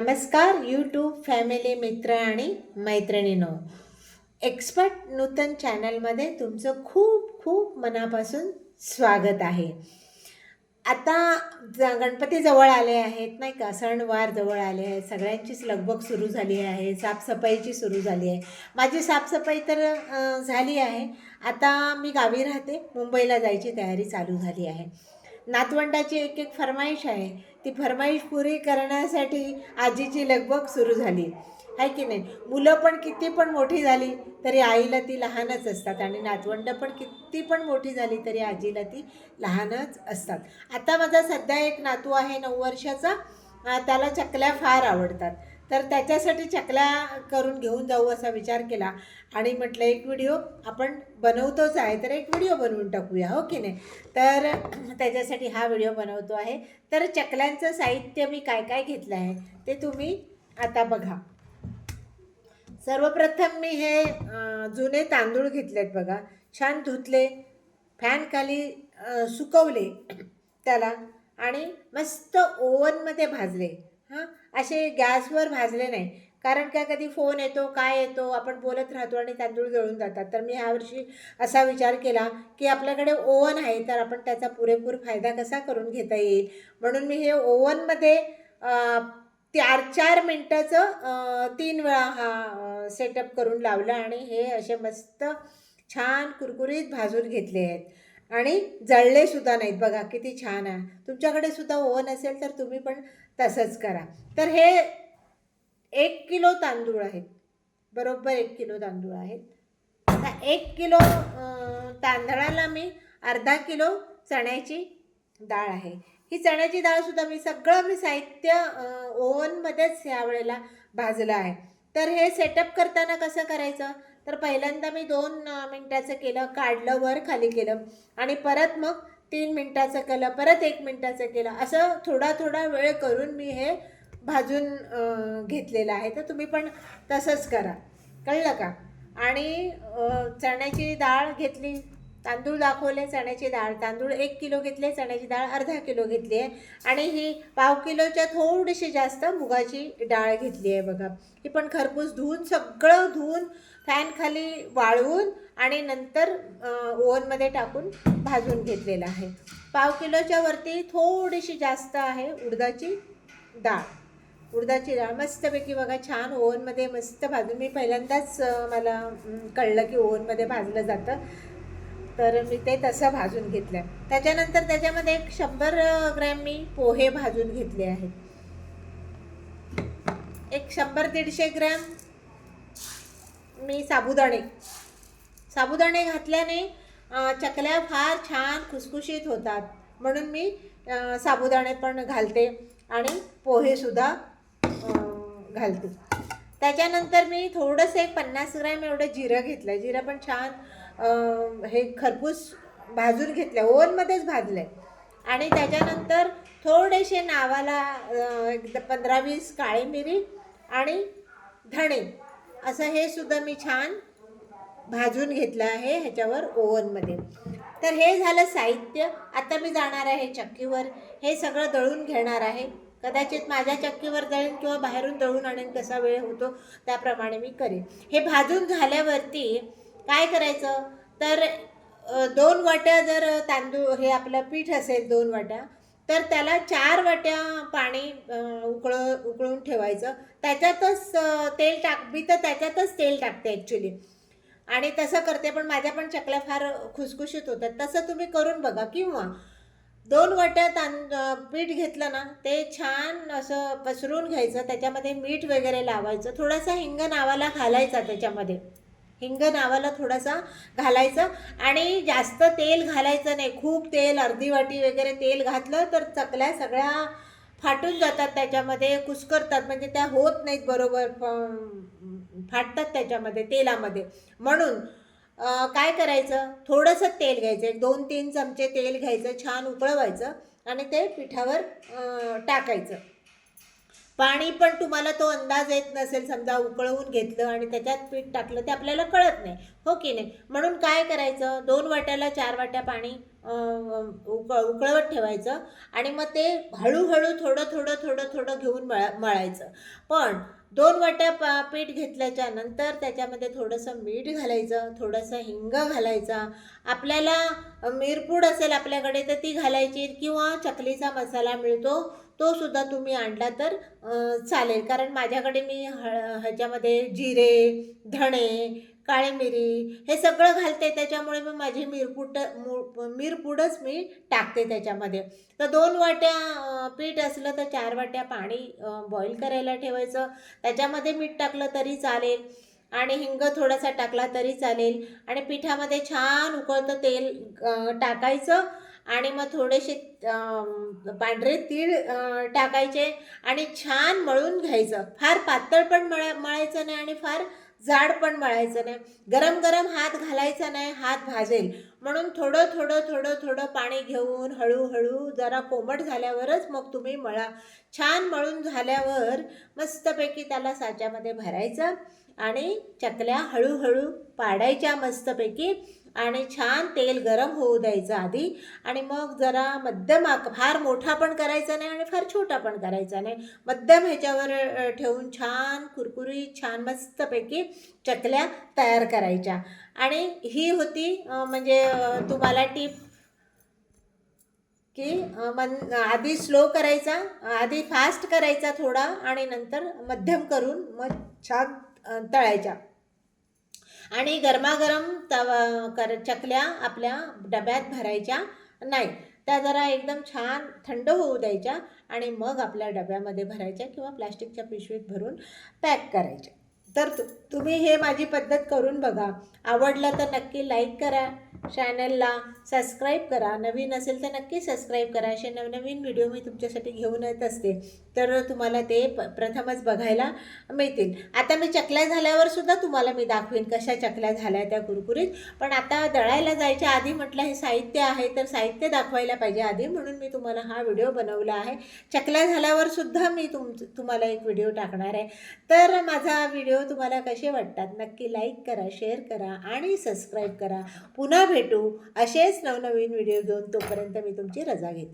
नमस्कार YouTube family मित्र आणि मैत्रिणीनो. एक्सपर्ट नूतन चॅनलमध्ये तुमचं खूप खूप मनापासून स्वागत आहे. आता ज गणपती जवळ आले आहेत नाही का? सणवार जवळ आले आहेत. सगळ्यांचीच लगबग सुरू झाली आहे साफसफाईची सुरू झाली आहे. माझी साफसफाई तर झाली आहे. आता मी गावी राहते मुंबईला जायची तयारी चालू झाली आहे. नातवंडाची एक एक फरमाईश आहे. ती फरमाईश पुरी करण्यासाठी आजीची लगबग सुरू झाली. आहे की नाही? मुलं पण किती पण मोठी झाली तरी आईला ती लहानच असतात आणि नातवंड पण किती पण मोठी झाली तरी आजीला ती लहानच असतात. आता माझा सध्या एक नातू आहे नऊ वर्षाचा. त्याला चकल्या फार आवडतात. तर त्याच्यासाठी चकल्या करून घेऊन जाऊ असा विचार केला. आणि म्हटलं एक व्हिडिओ आपण बनवतोच आहे तर एक व्हिडिओ बनवून टाकूया हो की नाही? तर त्याच्यासाठी हा व्हिडिओ बनवतो आहे. तर चकल्यांचं साहित्य मी काय काय घेतलं आहे ते तुम्ही आता बघा. सर्वप्रथम मी हे जुने तांदूळ घेतलेत बघा. छान धुतले फॅनखाली सुकवले त्याला आणि मस्त ओव्हनमध्ये भाजले. हां असे गॅसवर भाजले नाही. कारण का कधी फोन येतो काय येतो आपण बोलत राहतो आणि तांदूळ जळून जातात. तर मी ह्यावर्षी असा विचार केला की आपल्याकडे ओव्हन आहे तर आपण त्याचा पुरेपूर फायदा कसा करून घेता येईल? म्हणून मी हे ओव्हनमध्ये चार चार मिनटाचं तीन वेळा हा सेटअप करून लावला आणि हे असे मस्त छान कुरकुरीत भाजून घेतले आहेत. आणि जळले सुद्धा नाहीत. बघा किती छान आहे. तुमच्याकडे सुद्धा ओव्हन असेल तर तुम्ही पण तसंच करा. तर हे एक किलो तांदूळ आहेत. बरोबर एक किलो तांदूळ आहेत. आता एक किलो तांदळाला मी अर्धा किलो चण्याची डाळ आहे. ही चण्याची डाळसुद्धा मी सगळं मी साहित्य ओव्हनमध्येच ह्या वेळेला भाजलं आहे. तर हे सेटअप करताना कसं करायचं? तर पहिल्यांदा मी दोन मिनटाचं केलं काढलं वर खाली केलं. आणि परत मग तीन मिनटाचं केलं परत एक मिनटाचं केलं. असं थोडा थोडा वेळ करून मी हे भाजून घेतलेलं आहे. तर तुम्ही पण तसंच करा. कळलं का? आणि चण्याची डाळ घेतली. तांदूळ दाखवले चण्याची डाळ तांदूळ एक किलो घेतले चण्याची डाळ अर्धा किलो घेतली आहे. आणि ही पाव किलोच्या थोडीशी जास्त मुगाची डाळ घेतली आहे बघा. ही पण खरपूस धुवून सगळं धुवून फॅन खाली वाळवून आणि नंतर ओव्हनमध्ये टाकून भाजून घेतलेलं आहे. पाव किलोच्या वरती थोडीशी जास्त आहे उडदाची डाळ. उडदाची डाळ मस्तपैकी बघा छान ओव्हनमध्ये मस्त भाजून. मी पहिल्यांदाच मला कळलं की ओव्हनमध्ये भाजलं जातं. तर मी ते तसं भाजून घेतलं त्याच्यानंतर त्याच्यामध्ये एक शंभर ग्रॅम मी पोहे भाजून घेतले आहेत. एक शंभर दीडशे ग्रॅम मी साबुदाणे. साबुदाणे घातल्याने चकल्या फार छान खुसखुशीत होतात. म्हणून मी साबुदाणे पण घालते आणि पोहेसुद्धा घालते. त्याच्यानंतर मी थोडंसं एक पन्नास ग्रॅम एवढं जिरं घेतलं जिरं पण छान हे खरपूस भाजून घेतलं ओव्हनमध्येच भाजलं आहे आणि त्याच्यानंतर थोडेसे नावाला एक पंधरा वीस काळी मिरी आणि धणे असं हे सुद्धा मी छान भाजून घेतलं आहे ह्याच्यावर ओव्हनमध्ये. तर हे झालं साहित्य. आता मी जाणार आहे चक्कीवर. हे सगळं दळून घेणार आहे. कदाचित माझ्या चक्कीवर दळेन किंवा बाहेरून दळून आणेन कसा वेळ होतो त्याप्रमाणे मी करेन. हे भाजून झाल्यावरती काय करायचं? तर दोन वाट्या जर तांदूळ हे आपलं पीठ असेल दोन वाट्या तर त्याला चार वाट्या पाणी उकळ उकळून ठेवायचं. त्याच्यातच तेल टाक मी तर त्याच्यातच तेल टाकते ॲक्च्युली आणि तसं करते पण माझ्या पण चकल्या फार खुसखुशीत होतात. तसं तुम्ही करून बघा. किंवा दोन वाट्या तांद पीठ घेतलं ना ते छान असं पसरून घ्यायचं. त्याच्यामध्ये मीठ वगैरे लावायचं. थोडासा हिंग नावाला घालायचा त्याच्यामध्ये. हिंग नावाला थोडासा घालायचं आणि जास्त तेल घालायचं नाही. खूप तेल अर्धी वाटी वगैरे तेल घातलं तर चकल्या सगळ्या फाटून जातात त्याच्यामध्ये कुस्करतात. म्हणजे त्या होत नाहीत बरोबर फाटतात त्याच्यामध्ये तेलामध्ये. म्हणून काय करायचं? थोडंसं तेल घ्यायचं. एक दोन तीन चमचे तेल घ्यायचं छान उकळवायचं आणि ते पिठावर टाकायचं. पाणी पण तुम्हाला तो अंदाज येत नसेल समजा उकळवून घेतलं आणि त्याच्यात पीठ टाकलं ते आपल्याला कळत नाही. हो की नाही? म्हणून काय करायचं? दोन वाट्याला चार वाट्या पाणी उकळ उक उकळवत ठेवायचं आणि मग ते हळूहळू थोडं थोडं थोडं थोडं घेऊन मळा मळायचं. पण दोन वाट्या पा पीठ घेतल्याच्या नंतर त्याच्यामध्ये थोडंसं मीठ घालायचं थोडंसं हिंग घालायचा. आपल्याला मिरपूड असेल आपल्याकडे तर ती घालायची किंवा चकलीचा मसाला मिळतो. तो सुद्धा तुम्ही आणला तर चालेल. कारण माझ्याकडे मी ह ह्याच्यामध्ये जिरे धणे काळी मिरी हे सगळं घालते. त्याच्यामुळे मग माझी मिरपूट मु मिरपूडच मी टाकते त्याच्यामध्ये. तर दोन वाट्या पीठ असलं तर चार वाट्या पाणी बॉईल करायला ठेवायचं. त्याच्यामध्ये मीठ टाकलं तरी चालेल. आणि हिंग थोडासा टाकला तरी चालेल. आणि पिठामध्ये छान उकळतं तेल टाकायचं. आणि मग थोडेसे पांढरे तीळ टाकायचे आणि छान मळून घ्यायचं. फार पातळ पण मळ मळायचं नाही आणि फार जाड पण मळायचं नाही. गरम गरम हात घालायचा नाही हात भाजेल. म्हणून थोडं थोडं थोडं थोडं पाणी घेऊन हळूहळू जरा कोमट झाल्यावरच मग तुम्ही मळा. छान मळून झाल्यावर मस्तपैकी त्याला साच्यामध्ये भरायचं आणि चकल्या हळूहळू पाडायच्या मस्तपैकी. आणि छान तेल गरम होऊ द्यायचं आधी. आणि मग जरा मध्यम आक फार मोठा पण करायचा नाही आणि फार छोटा पण करायचा नाही. मध्यम ह्याच्यावर ठेवून छान कुरकुरी छान मस्तपैकी चकल्या तयार करायच्या. आणि ही होती म्हणजे तुम्हाला टीप की मन आधी स्लो करायचा आधी फास्ट करायचा थोडा आणि नंतर मध्यम करून मग छान तळायच्या. आणि गरमागरम तवा कर चकल्या आपल्या डब्यात भरायच्या नाही. त्या जरा एकदम छान थंड होऊ द्यायच्या आणि मग आपल्या डब्यामध्ये भरायच्या किंवा प्लॅस्टिकच्या पिशवीत भरून पॅक करायच्या. तर तु तुम्ही हे माझी पद्धत करून बघा. आवडलं तर नक्की लाईक करा. चॅनलला सबस्क्राईब करा. नवीन असेल तर नक्की सबस्क्राईब करा. असे नवनवीन व्हिडिओ मी तुमच्यासाठी घेऊन येत असते. तर तुम्हाला ते प प्रथमच बघायला मिळतील. आता मी चकल्या झाल्यावर सुद्धा तुम्हाला मी दाखवीन कशा चकल्या झाल्या त्या कुरकुरीत. पण आता दळायला जायच्या आधी म्हटलं हे साहित्य आहे तर साहित्य दाखवायला पाहिजे आधी. म्हणून मी तुम्हाला हा व्हिडिओ बनवला आहे. चकल्या झाल्यावर सुद्धा मी तुम तुम्हाला एक व्हिडिओ टाकणार आहे. तर माझा व्हिडिओ व्हिडिओ तुम्हाला कसे वाटतात नक्की लाईक करा शेअर करा आणि सबस्क्राईब करा. पुन्हा भेटू असेच नवनवीन व्हिडिओ घेऊन तोपर्यंत मी तुमची रजा घेते.